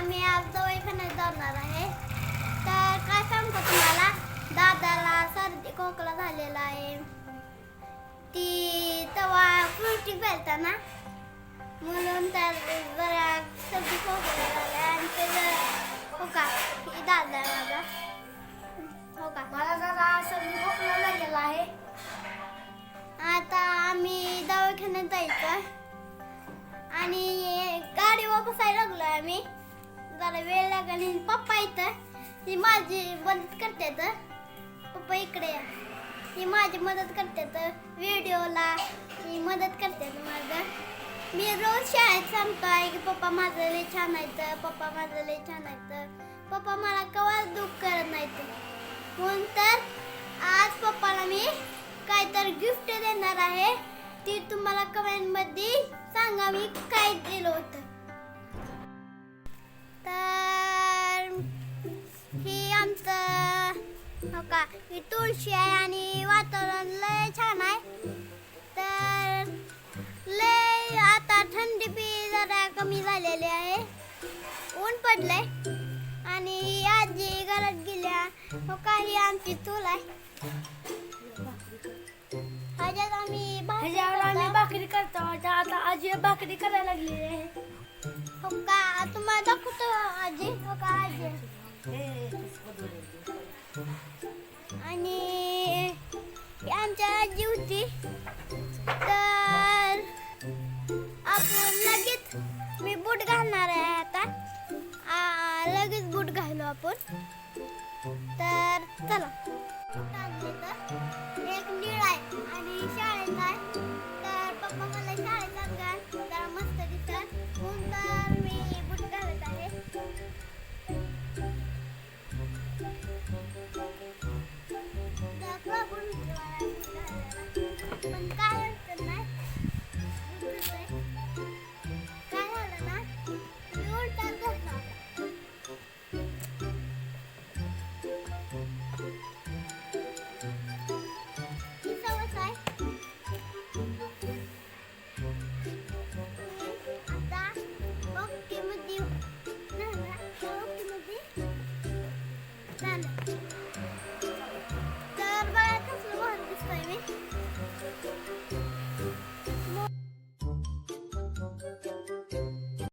आम्ही आज दवाखान्यात जाणार आहे. तर काय सांगतो तुम्हाला? दादाला सर्दी खोकला झालेला आहे. ती तवा फ्रुटी पेलता ना म्हणून तर जरा सर्दी खोकला झाला आणि ते हो का? ही दादा माझा हो का? मला जरा सर्दी खोकला झालेला आहे. आता आम्ही दवाखान्यात जायचं. आणि गाडी बसायला लागलो. मला वेळ लागेल. पप्पा इथं. ही माझी मदत करतात. पप्पा इकडे या. ही माझी मदत करतात व्हिडिओला. ही मदत करतात माझं. मी रोज शाळेत सांगतो आहे की पप्पा माझं लय छान आहेत. पप्पा माझं लय छान आहेत. पप्पा मला कवा दुःख करत नाहीत. म्हणून तर आज पप्पाला मी काहीतरी गिफ्ट देणार आहे. ती तुम्हाला कमेंटमध्ये सांगा मी काय दिलं होतं. हो का ही तुळशी आहे आणि वातावरण लय छान आहे. तर लय आता थंडी बी जरा कमी झालेली आहे. ऊन पडलंय. आणि आजी घरात गेल्या. हो का ही आमची चूल आहे. ह्याच्यात आम्ही ह्याच्यावर आम्ही. भाकरी करतो. आता आता आजी भाकरी करायला लागली आहे. हो का? तुम्हाला दाखवतो आजी. हो का आजी? आणि आमच्या आजी होती. तर आपण लगेच मी बूट घालणार आहे आता. आ, लगेच बूट घालू आपण. तर चला.